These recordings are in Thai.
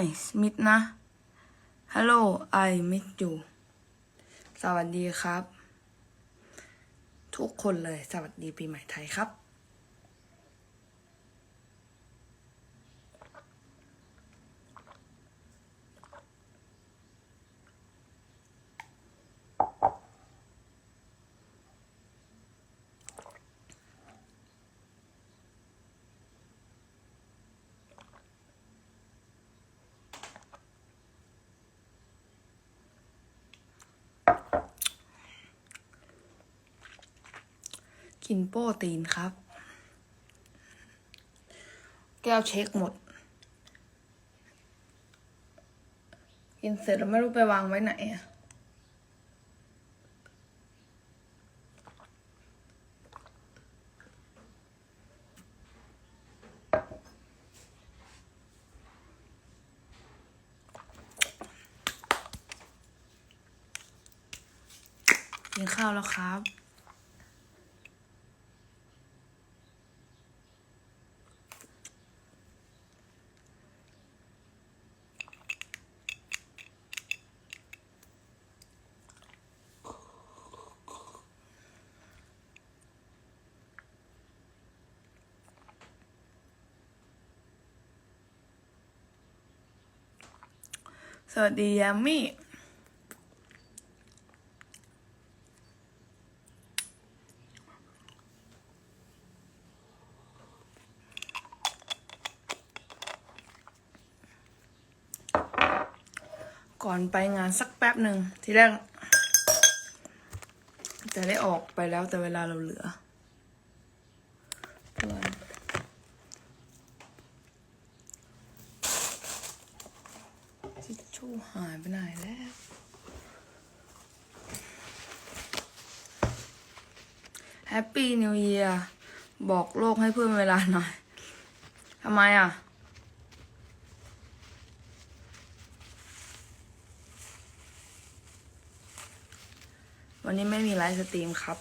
Hi มิธนะ Hello I miss you สวัสดีครับ ทุกคนเลยสวัสดีปีใหม่ไทยครับ กินโป้ตีนครับ แก้วเช็คหมด กินเสร็จแล้วไม่รู้ไปวางไว้ไหนอะกินข้าวแล้วครับ สวัสดียามี่ ก่อนไปงานสักแป๊บหนึ่ง ทีแรก จะได้ออกไปแล้วแต่เวลาเราเหลือเพื่อนทิชชู่หายไปไหนแล้ว แฮปปี้นิวเ a ียร์บอกโลกให้เพิ่มเวลาหน่อยทำไมอะ วันนี้ไม่มีไลฟ์สตรีมครับ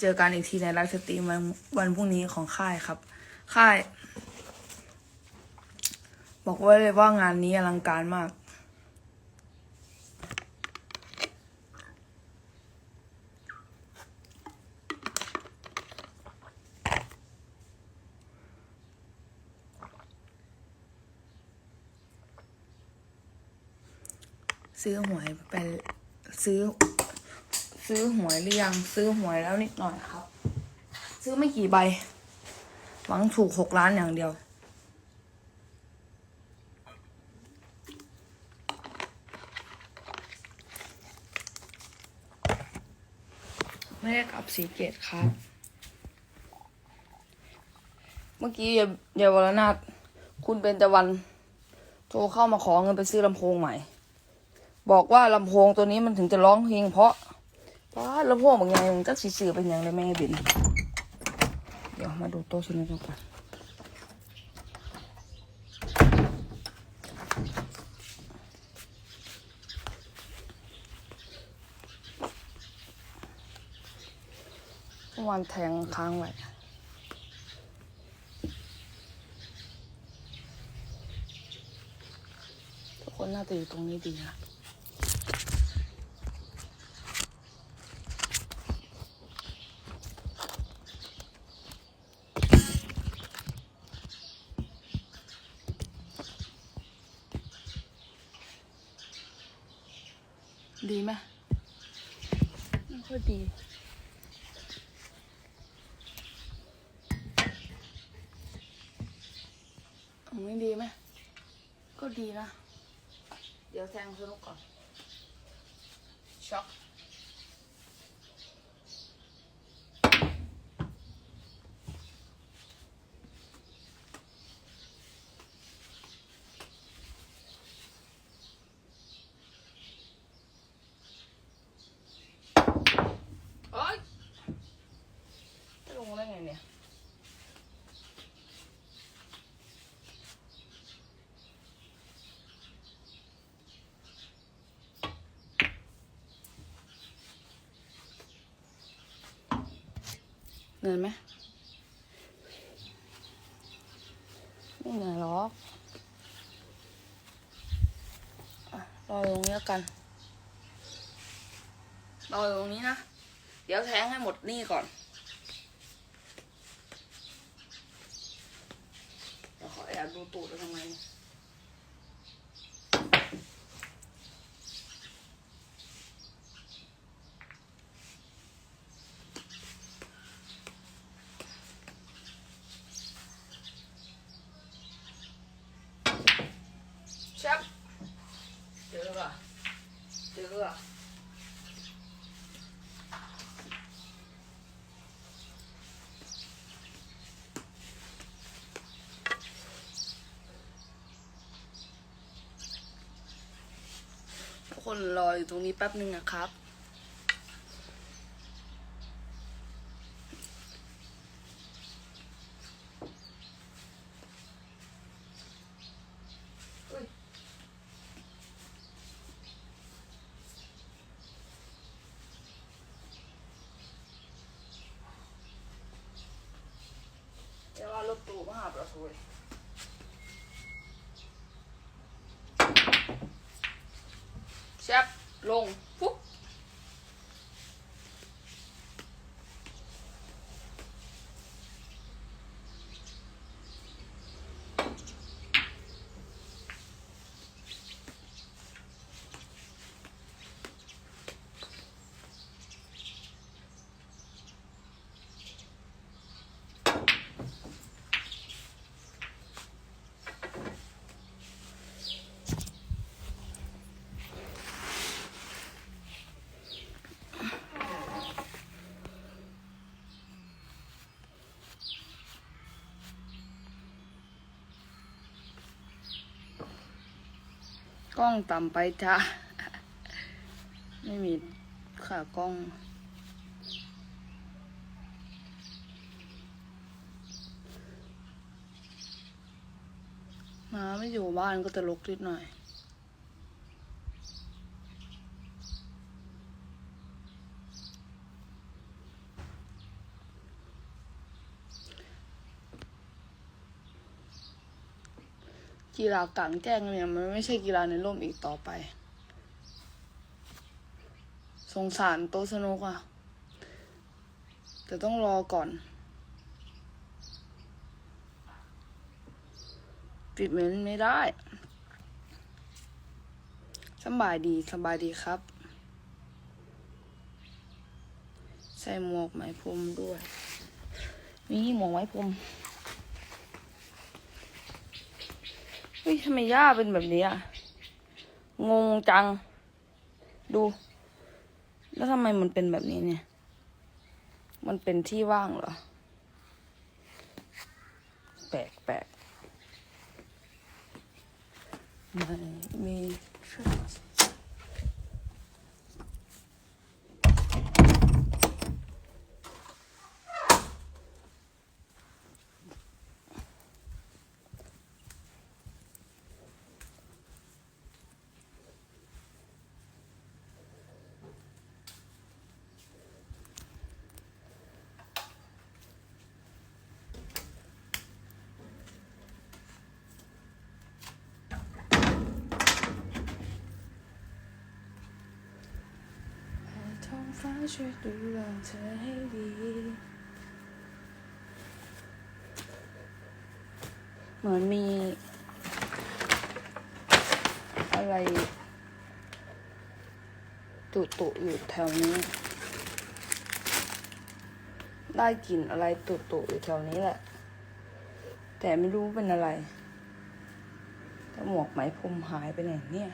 เจอกันอีกทีในไลฟ์สตรีมวันวันพรุ่งนี้ของค่ายครับ ค่าย บอกไว้เลยว่างานนี้อลังการมาก ซื้อหวยไปซื้อ ซื้อหวยหรือยังซื้อหวยแล้วนิดหน่อยครับ ซื้อไม่กี่ใบ หวังถูกหกล้านอย่างเดียว ไม่ได้กลับสีเกตครับ เมื่อกี้เยาวรนาถคุณเป็นตะวัน โทรเข้ามาขอเงินไปซื้อลำโพงใหม่ บอกว่าลำโพงตัวนี้มันถึงจะร้องเพลงเพราะเพราะลำโพงบางอย่างมันก็สีสื่อเป็นอย่างไรแม่บินเดี๋ยวมาดูโต๊ะชิ้นนี้ก่อนวานแทงค้างไว้ทุกคนน่าจะอยู่ตรงนี้ดีนะ ดีไหมไม่ค่อยดี ไม่ดีไหมก็ดีนะ เดี๋ยวแทงสนุกก่อนช็อก โอ๊ยไม่ลงได้ไงเนี่ย เหนื่อยไหมไม่เหนื่อยหรอกรอตรงนี้แล้วกันรอตรงนี้นะ เดี๋ยวแทงให้หมดนี่ก่อนเดี๋ยวขอแอบดูตูดแล้วทำไมเนี่ยชับเจอป่ะเจอป่ะ ทุก คนรออยู่ตรงนี้แป๊บหนึ่งนะครับ เดี๋ยวว่ารถตู้มาหาประตู แชบลงปุ๊บ กล้องต่ำไปจ้าไม่มีขากล้อง มาไม่อยู่บ้านก็จะลกนิดหน่อย กีฬากลางแจ้งเนี่ยมันไม่ใช่กีฬาในร่มอีกต่อไป สงสารโตสนุกอะแต่ต้องรอก่อน ปิดเมนไม่ได้สบายดีสบายดีครับ ใส่หมวกไหมพรมด้วยมีหมวกไหมพรม เฮ้ยทำไมย่าเป็นแบบนี้อะ งงจัง ดู แล้วทำไมมันเป็นแบบนี้เนี่ย มันเป็นที่ว่างเหรอ แปลกแปลกไม่มีชื่อ ท้องฟ้า ช่วยดูแลเธอให้ดีเหมือนมี อะไรตุตุๆอยู่แถวนี้ ได้กลิ่นอะไรตุตุๆอยู่แถวนี้แหละ แต่ไม่รู้เป็นอะไรแต่หมวกไหมพรมหายไปไหนเนี่ย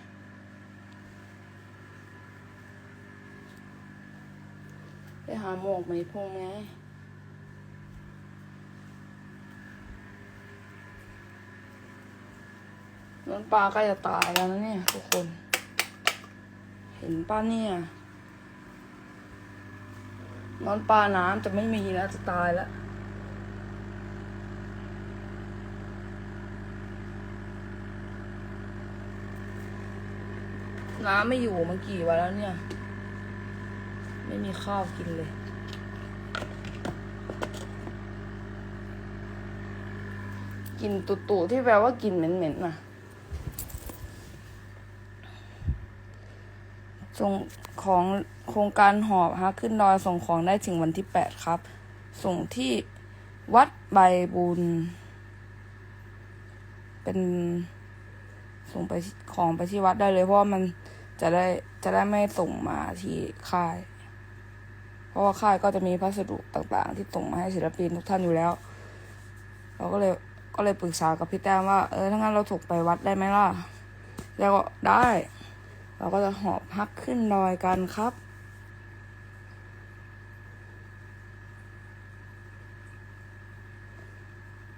ไปหาหมวกไหมพรมไงน้องปลากล้จะตายแล้วนะเนี่ยทุกคน เห็นป้าเนี่ยนอนปลาน้ำจะไม่มีแล้วจะตายแล้วน้ำไม่อยู่มากี่วันแล้วเนี่ย ไม่มีข้าวกินเลย กินตุ่ๆที่แปลว่ากินเหม็นๆน่ะส่งของโครงการหอบฮะขึ้นดอยส่งของได้ถึงวันที่แปดครับ ส่งที่วัดใบบุญ เป็นส่งไปของไปที่วัดได้เลยเพราะว่ามันจะได้จะได้ไม่ส่งมาที่ค่าย เพราะว่าค่ายก็จะมีพัสดุต่างๆ ที่ส่งมาให้ศิลปินทุกท่านอยู่แล้ว เราก็เลยก็เลยปรึกษากับพี่แต้มว่าเออถ้างั้นเราถูกไปวัดได้ไหมล่ะ แล้วก็ได้ เราก็จะหอบพักขึ้นดอยกันครับ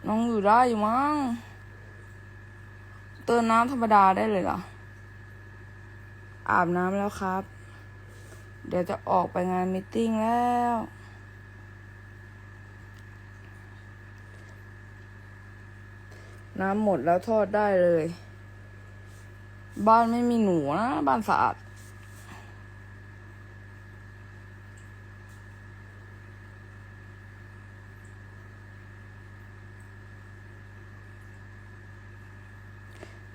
น้องอยู่ได้อยู่มั้งเติมน้ำธรรมดาได้เลยเหรออาบน้ำแล้วครับ เดี๋ยวจะออกไปงานมิทติ้งแล้ว น้ำหมดแล้วทอดได้เลย บ้านไม่มีหนูนะ บ้านสะอาด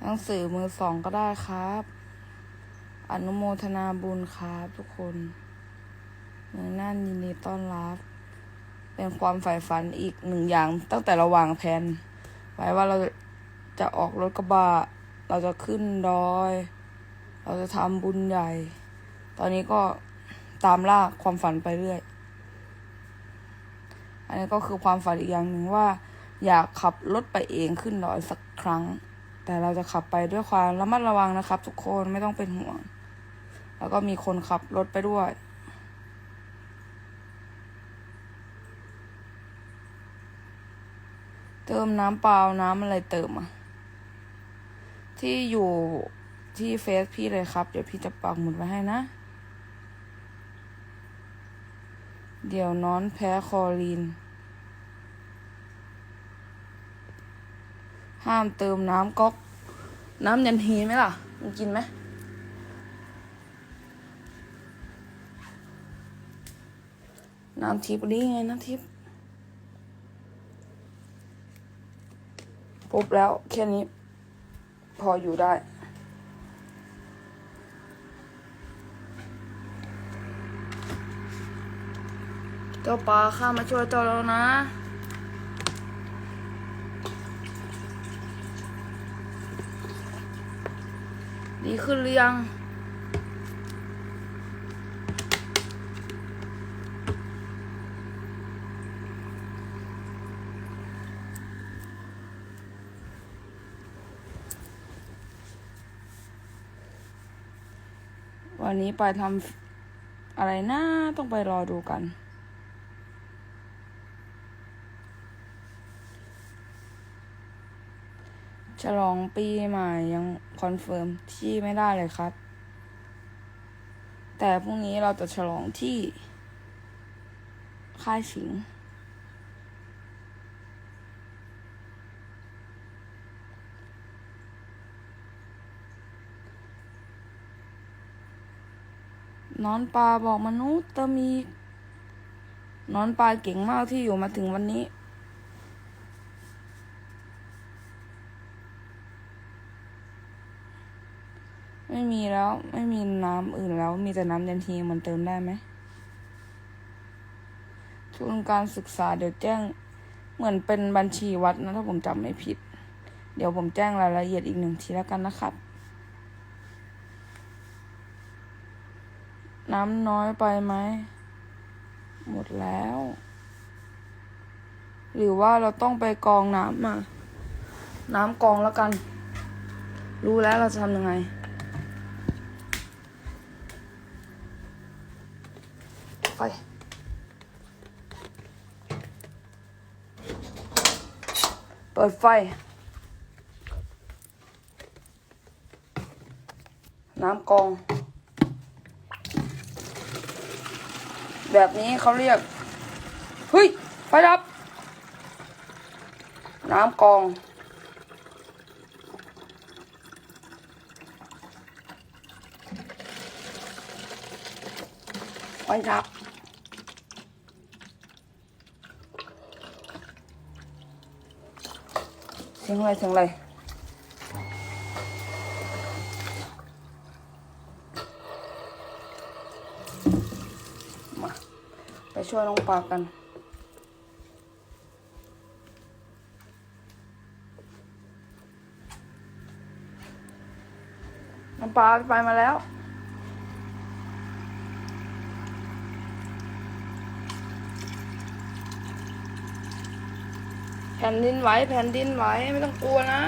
หนังสือมือสองก็ได้ครับ อนุโมทนาบุญครับทุกคนเมืองน่านยินดีต้อนรับ เป็นความใฝ่ฝันอีกหนึ่งอย่าง ตั้งแต่เราวางแผนไว้ว่าเราจะออกรถกระบะ เราจะขึ้นดอย เราจะทำบุญใหญ่ ตอนนี้ก็ตามล่าความฝันไปเรื่อย อันนี้ก็คือความฝันอีกอย่างหนึ่งว่า อยากขับรถไปเองขึ้นดอยสักครั้ง แต่เราจะขับไปด้วยความระมัดระวังนะครับ ทุกคนไม่ต้องเป็นห่วง แล้วก็มีคนขับรถไปด้วย เติมน้ำเปล่าน้ำอะไรเติมอะที่อยู่ที่เฟซพี่เลยครับ เดี๋ยวพี่จะปักหมุดไว้ให้นะ เดี๋ยวนอนแพ้คอลีน ห้ามเติมน้ำก๊อก น้ำยันฮีไหมล่ะ มันกินไหม น้ำทิพย์นี่ไงน้ำทิพย์ปุ๊บแล้วแค่นี้ พออยู่ได้ เจ้าปลาข้ามาช่วยเจ้าแล้วนะดีขึ้นหรือยัง วันนี้ไปทำอะไรนะ ต้องไปรอดูกัน ฉลองปีใหม่ยังคอนเฟิร์มที่ไม่ได้เลยครับ แต่พรุ่งนี้เราจะฉลองที่ค่ายสิง นอนปลาบอกมนุษย์ตะมีนอนปลาเก่งมากที่อยู่มาถึงวันนี้ไม่มีแล้ว ไม่มีน้ำอื่นแล้ว มีแต่น้ำยันทีมันเติมได้ไหมทุนการศึกษาเดี๋ยวแจ้ง เหมือนเป็นบัญชีวัดนะ ถ้าผมจำไม่ผิด เดี๋ยวผมแจ้งรายละเอียดอีกหนึ่งทีแล้วกันนะครับ น้ำน้อยไปไหม หมดแล้ว หรือว่าเราต้องไปกองน้ำมา น้ำกองแล้วกัน รู้แล้วเราจะทำยังไงไฟเปิดไฟ น้ำกอง แบบนี้เขาเรียกเฮ้ยไฟดับ น้ำกอง ไฟดับเสียงอะไรเสียงอะไร ช่วยน้องปากันน้องปลาไปมาแล้ว แผ่นดินไหวแผ่นดินไหวไม่ต้องกลัวนะ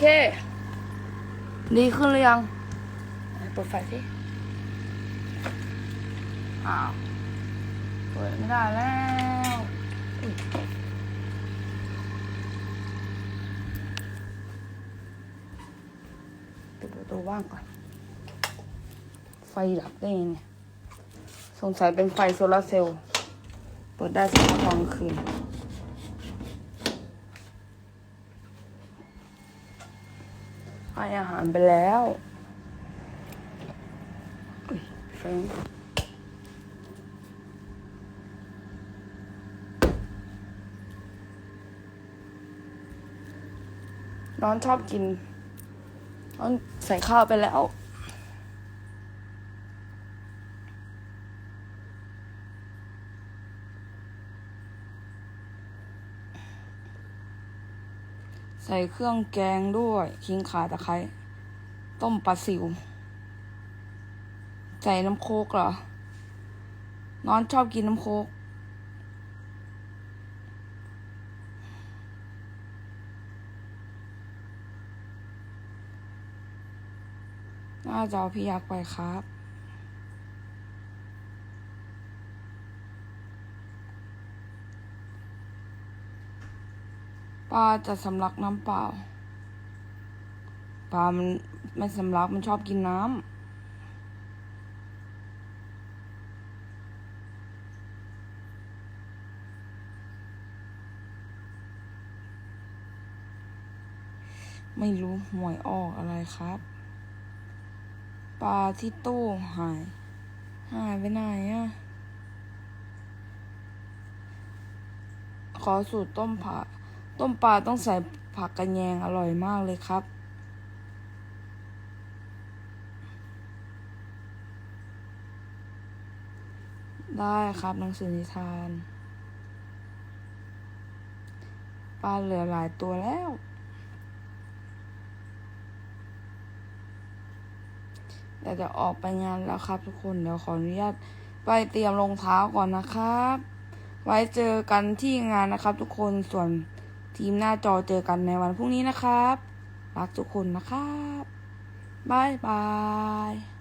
เค ดีขึ้นหรือยังไหนเปิดไฟสิอ้าวเปิดไม่ได้แล้วอุ๊ยปิดประตูว่างก่อน ไฟดับได้ไงเนี่ย สงสัยเป็นไฟโซลาร์เซลล์ เปิดได้เฉพาะตอนกลางคืน ให้อาหารไปแล้วอุ๊ยแฟงน้องชอบกินน้องใส่ข้าวไปแล้ว ส่เครื่องแกงด้วยขิงข่าตะไคร้ต้มปลาซิว ใส่น้ำโคกเหรอ น้อนชอบกินน้ำโคก น่าจะเอาพี่ยักษ์ไปครับ ปลาจะสำลักน้ำเปล่าปลามันไม่สำลักมันชอบกินน้ำไม่รู้หวยออกอะไรครับ ปลาที่ตู้หาย หายไปไหนอะขอสูตรต้มผัก ต้มปลาต้องใส่ผักกระแยงอร่อยมากเลยครับ ได้ครับหนังสือนิทาน ปลาเหลือหลายตัวแล้วเดี๋ยวจะออกไปงานแล้วครับทุกคน เดี๋ยวขออนุญาตไปเตรียมรองเท้าก่อนนะครับ ไว้เจอกันที่งานนะครับทุกคนส่วน ทีมหน้าจอเจอกันในวันพรุ่งนี้นะครับ รักทุกคนนะครับบายบาย